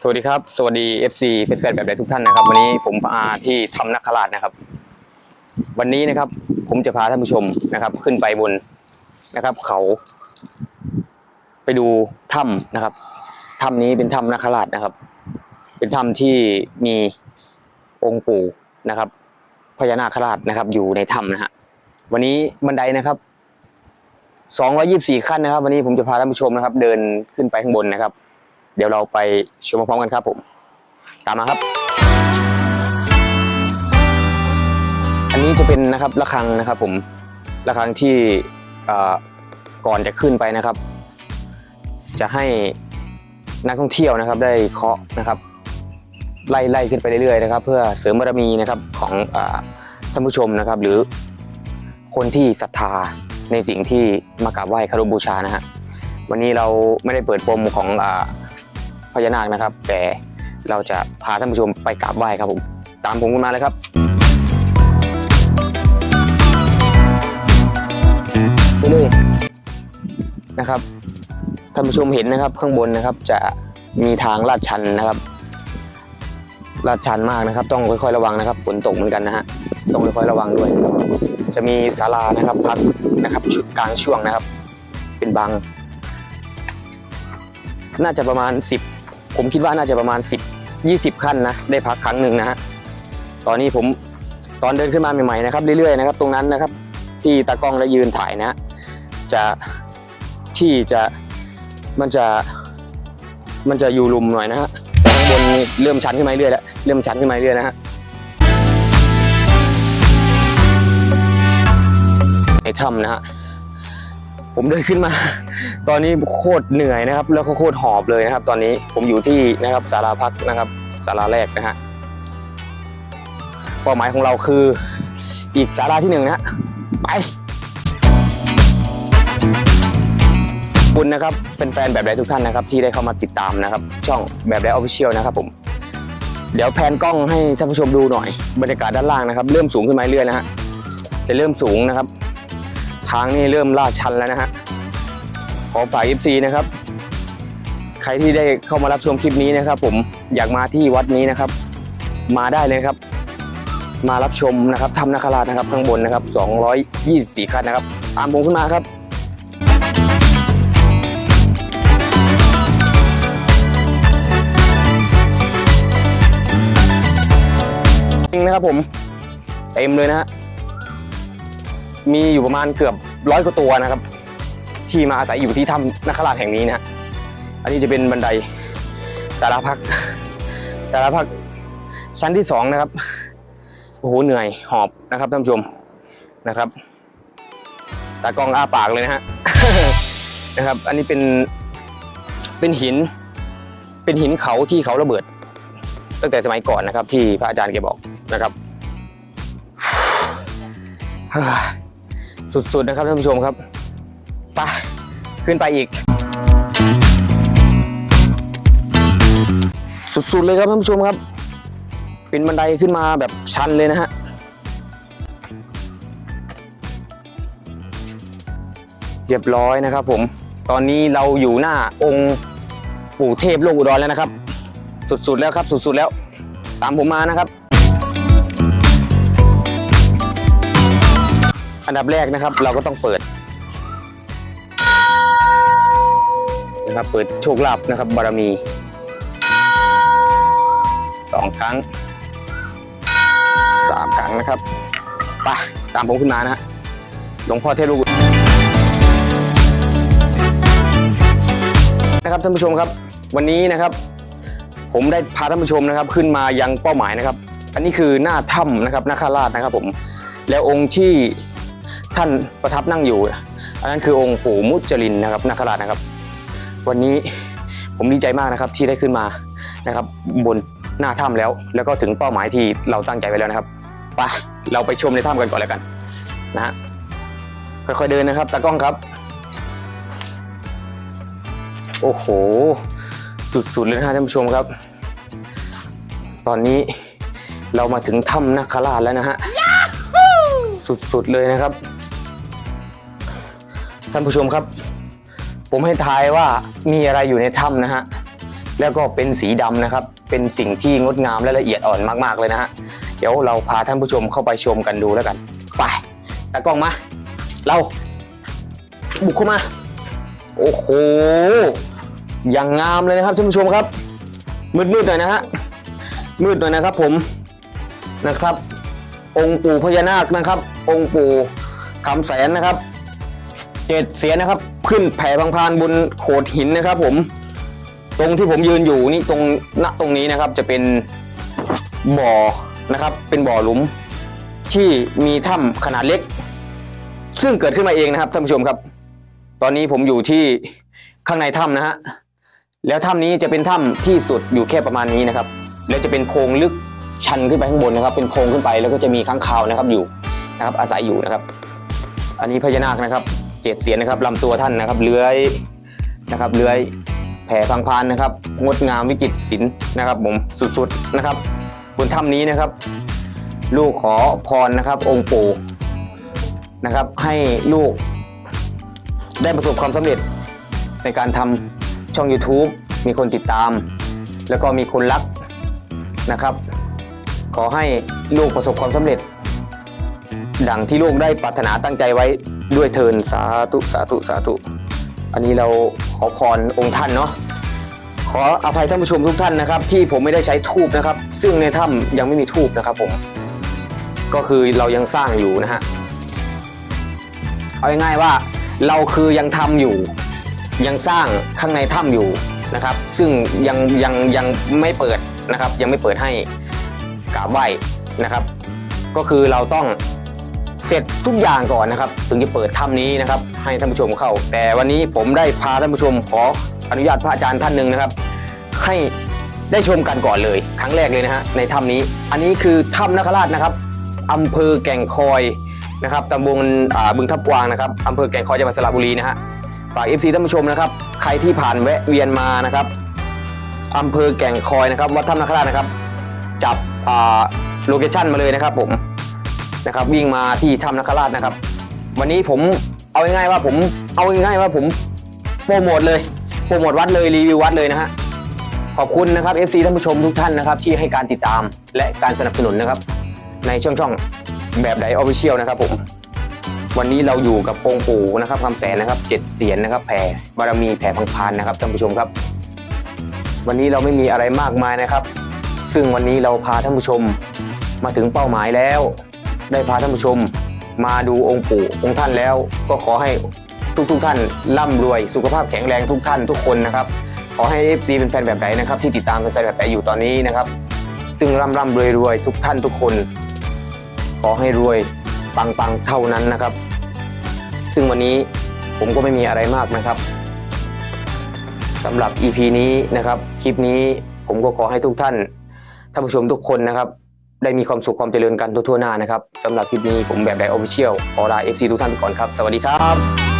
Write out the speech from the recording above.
สวัสดีครับ สวัสดี FC แฟนๆแบบใดทุกท่านนะครับ วันนี้ผมอาที่ทำนักขลาดนะครับ วันนี้นะครับ ผมจะพาท่านผู้ชมนะครับ ขึ้นไปบนนะครับ เขา ไปดูถ้ำนะครับถ้ำนี้เป็นถ้ำนักขลาดนะครับ เป็นถ้ำที่มีองค์ปู่นะครับพญานาคราชนะครับ อยู่ในถ้ำนะฮะวันนี้บันไดนะครับ224 ขั้นนะครับ วันนี้ผมจะพาท่านผู้ชมนะครับ เดินขึ้นไปข้างบนนะครับ เดี๋ยวเราไปชมพร้อมกันครับผม ตามมาครับ อันนี้จะเป็นนะครับระฆังนะครับผมระฆังที่ก่อนจะขึ้นไปนะครับ จะให้นักท่องเที่ยวนะครับได้เคาะนะครับ ไล่ไล่ขึ้นไปเรื่อยๆนะครับ เพื่อเสริมบารมีนะครับของท่านผู้ชมนะครับ หรือคนที่ศรัทธาในสิ่งที่มากราบไหว้คารพบูชานะฮะวันนี้เราไม่ได้เปิดปมของอ พญานาคนะครับ แต่เราจะพาท่านผู้ชมไปกราบไหว้ครับผม ตามผมขึ้นมาเลยครับไปเลยนะครับท่านผู้ชมเห็นนะครับ ข้างบนนะครับจะมีทางลาดชันนะครับลาดชันมากนะครับ ต้องค่อยๆระวังนะครับ ฝนตกเหมือนกันนะฮะต้องค่อยๆระวังด้วย จะมีศาลานะครับพักนะครับชุดกลางช่วงนะครับ เป็นบางน่าจะประมาณ 10 ผมคิดว่าน่าจะประมาณ 10 20 ขั้นนะได้พักครั้งหนึ่งนะฮะตอนนี้ผมตอนเดินขึ้นมาใหม่ๆนะครับเรื่อยๆนะครับตรงนั้นนะครับที่ตากล้องและยืนถ่ายนะฮะจะที่จะมันจะมันจะอยู่ลุมหน่อยนะฮะแต่ข้างบนเริ่มชันขึ้นมาเรื่อยแล้วเริ่มชันขึ้นมาเรื่อยนะฮะในถ้ำนะฮะ ผมเดินขึ้นมา ตอนนี้โคตรเหนื่อยนะครับ แล้วก็โคตรหอบเลยนะครับ ตอนนี้ผมอยู่ที่นะครับศาลาพักนะครับศาลาแรกนะฮะเป้าหมายของเราคืออีกศาลาที่หนึ่งนะฮะไปบคุณนะครับแฟนๆแบบใดทุกท่านนะครับ ที่ได้เข้ามาติดตามนะครับ ช่องแบบใดออฟฟิเชียลนะครับผมเดี๋ยวแพนกล้องให้ท่านผู้ชมดูหน่อย บรรยากาศด้านล่างนะครับ เริ่มสูงขึ้นมาเรื่อยนะฮะจะเริ่มสูงนะครับ ทางนี่เริ่มลาดชันแล้วนะฮะขอฝาก FC นะครับ ใครที่ได้เข้ามารับชมคลิปนี้นะครับ ผมอยากมาที่วัดนี้นะครับ มาได้เลยครับ มารับชมนะครับทำนาคราชนะครับข้างบนนะครับ 224ขั้นนะครับ ตามผมขึ้นมาครับจริงนะครับผม เต็มเลยนะฮะ มีอยู่ประมาณเกือบร้อยกว่าตัวนะครับ ที่มาอาศัยอยู่ที่ถ้ำนักขลาดแห่งนี้นะฮะอันนี้จะเป็นบันไดสารพักสารพักชั้นที่สองนะครับโอ้โหเหนื่อยหอบนะครับท่านผู้ชมนะครับตากล้องอ้าปากเลยนะฮะนะครับ อันนี้เป็นเป็นหิน เป็นหินเขาที่เขาระเบิด ตั้งแต่สมัยก่อนนะครับ ที่พระอาจารย์แกบอกนะครับ สุดๆนะครับท่านผู้ชมครับไปขึ้นไปอีก สุดๆเลยครับท่านผู้ชมครับ เป็นบันไดขึ้นมาแบบชันเลยนะฮะเรียบร้อยนะครับผมตอนนี้เราอยู่หน้าองค์ปู่เทพโลกอุดรแล้วนะครับ สุดๆแล้วครับ สุดๆแล้ว ตามผมมานะครับ อันดับแรกนะครับ เราก็ต้องเปิดนะครับเปิดโชคลาภนะครับบารมีสองครั้งสามครั้งนะครับไปตามผมขึ้นมานะฮะหลวงพ่อเทพลูกนะครับท่านผู้ชมครับ วันนี้นะครับ ผมได้พาท่านผู้ชมนะครับ ขึ้นมายังเป้าหมายนะครับ อันนี้คือหน้าถ้ำนะครับนาคาราชนะครับผมแล้วองค์ที่ ท่านประทับนั่งอยู่ อันนั้นคือองค์ปู่มุจลินนะครับนาคราชนะครับ วันนี้ผมดีใจมากนะครับที่ได้ขึ้นมานะครับ บนหน้าถ้ำแล้ว แล้วก็ถึงเป้าหมายที่เราตั้งใจไว้แล้วนะครับไปเราไปชมในถ้ำกันก่อนแล้วกันนะฮะค่อยๆเดินนะครับตากล้องครับ โอ้โห สุดๆเลยนะฮะท่านผู้ชมครับ ตอนนี้เรามาถึงถ้ำนาคราชแล้วนะฮะสุดๆเลยนะครับ ท่านผู้ชมครับ ผมให้ทายว่ามีอะไรอยู่ในถ้ำนะฮะแล้วก็เป็นสีดำนะครับ เป็นสิ่งที่งดงามและละเอียดอ่อนมาก ๆ เลยนะฮะ เดี๋ยวเราพาท่านผู้ชมเข้าไปชมกันดูแล้วกัน ไปตากล้องมา เรา บุกเข้ามา โอ้โห อย่างงามเลยนะครับท่านผู้ชมครับ มืดๆหน่อยนะฮะ มืดหน่อยนะครับผมนะครับ องค์ปู่พญานาคนะครับ องค์ปู่คำแสนนะครับ เจ็ดเสียนะครับ ขึ้นแผ่พังพานบนโขดหินนะครับ ผม ตรงที่ผมยืนอยู่นี่ตรงณตรงนี้นะครับ จะเป็นบ่อนะครับ เป็นบ่อหลุม ที่มีถ้ำขนาดเล็ก ซึ่งเกิดขึ้นมาเองนะครับท่านผู้ชมครับ ตอนนี้ผมอยู่ที่ข้างในถ้ำนะฮะแล้วถ้ำนี้จะเป็นถ้ำที่สุดอยู่แค่ประมาณนี้นะครับ แล้วจะเป็นโพรงลึกชันขึ้นไปข้างบนนะครับ เป็นโพรงขึ้นไปแล้วก็จะมีค้างคาวนะครับอยู่นะครับอาศัยอยู่นะครับ อันนี้พญานาคนะครับ เจ็ดเสียนนะครับลำตัวท่านนะครับเลื้อยนะครับเลื้อยแผ่พังพานนะครับ งดงามวิจิตรศิลป์นะครับผมสุดๆนะครับ บนถ้ำนี้นะครับ ลูกขอพรนะครับ องค์ปู่นะครับ ให้ลูกได้ประสบความสำเร็จในการทำช่อง YouTube มีคนติดตาม แล้วก็มีคนรักนะครับ ขอให้ลูกประสบความสำเร็จ ดังที่ลูกได้ปรารถนาตั้งใจไว้ ด้วยเทินสาธุสาธุสาธุ อันนี้เราขอพรองค์ท่านเนาะขออภัยท่านผู้ชมทุกท่านนะครับ ที่ผมไม่ได้ใช้ทูบนะครับ ซึ่งในถ้ำยังไม่มีทูบนะครับผมก็คือเรายังสร้างอยู่นะฮะเอาง่ายๆว่าเราคือยังทำอยู่ ยังสร้างข้างในถ้ำอยู่นะครับ ซึ่งยังยังยังไม่เปิดนะครับ ยังไม่เปิดให้กราบไหว้นะครับ ก็คือเราต้อง เสร็จทุกอย่างก่อนนะครับ ถึงจะเปิดถ้ำนี้นะครับ ให้ท่านผู้ชมเข้า แต่วันนี้ผมได้พาท่านผู้ชมขออนุญาตพระอาจารย์ท่านหนึ่งนะครับ ให้ได้ชมกันก่อนเลย ครั้งแรกเลยนะฮะในถ้ำนี้ อันนี้คือถ้ำนคราชนะครับอำเภอแก่งคอยนะครับตำบลบึงทับกวางนะครับอำเภอแก่งคอยจังหวัดสระบุรีนะฮะฝาก FC ท่านผู้ชมนะครับ ใครที่ผ่านแวะเวียนมานะครับอำเภอแก่งคอยนะครับวัดถ้ำนคราชนะครับ จับโลเคชั่นมาเลยนะครับผม นะครับวิ่งมาที่ถ้ำนคราชนะครับ วันนี้ผมเอาง่ายๆว่าผมเอาง่ายๆว่าผมโปรโมทเลยโปรโมทวัดเลยรีวิววัดเลยนะฮะขอบคุณนะครับ FC ท่านผู้ชมทุกท่านนะครับที่ให้การติดตามและการสนับสนุนนะครับ ในช่องช่องแบบไดออฟฟิเชียลนะครับผมวันนี้เราอยู่กับองค์ปู่นะครับคำแสนนะครับเจ็ดเสียนนะครับแผ่บารมีแผ่พังพานนะครับท่านผู้ชมครับ วันนี้เราไม่มีอะไรมากมายนะครับ ซึ่งวันนี้เราพาท่านผู้ชมมาถึงเป้าหมายแล้ว ได้พาท่านผู้ชม มาดูองค์ปู่องค์ท่านแล้ว ก็ขอให้ทุกๆท่านร่ำรวย สุขภาพแข็งแรงทุกท่านทุกคนนะครับ ขอให้ FC เป็นแฟนแบบไหนนะครับ ที่ติดตามเป็นแฟนแบบไหนอยู่ตอนนี้นะครับ ซึ่งร่ำร่ำรวยรวยทุกท่านทุกคน ขอให้รวยปังปังเท่านั้นนะครับ ซึ่งวันนี้ผมก็ไม่มีอะไรมากนะครับสำหรับ EP นี้นะครับ คลิปนี้ผมก็ขอให้ทุกท่านท่านผู้ชมทุกคนนะครับ ได้มีความสุขความเจริญกันทั่วๆหน้านะครับสำหรับคลิปนี้ผมแบบไดออฟฟิเชียลขอลาเอฟซีทุกท่านไปก่อนครับ สวัสดีครับ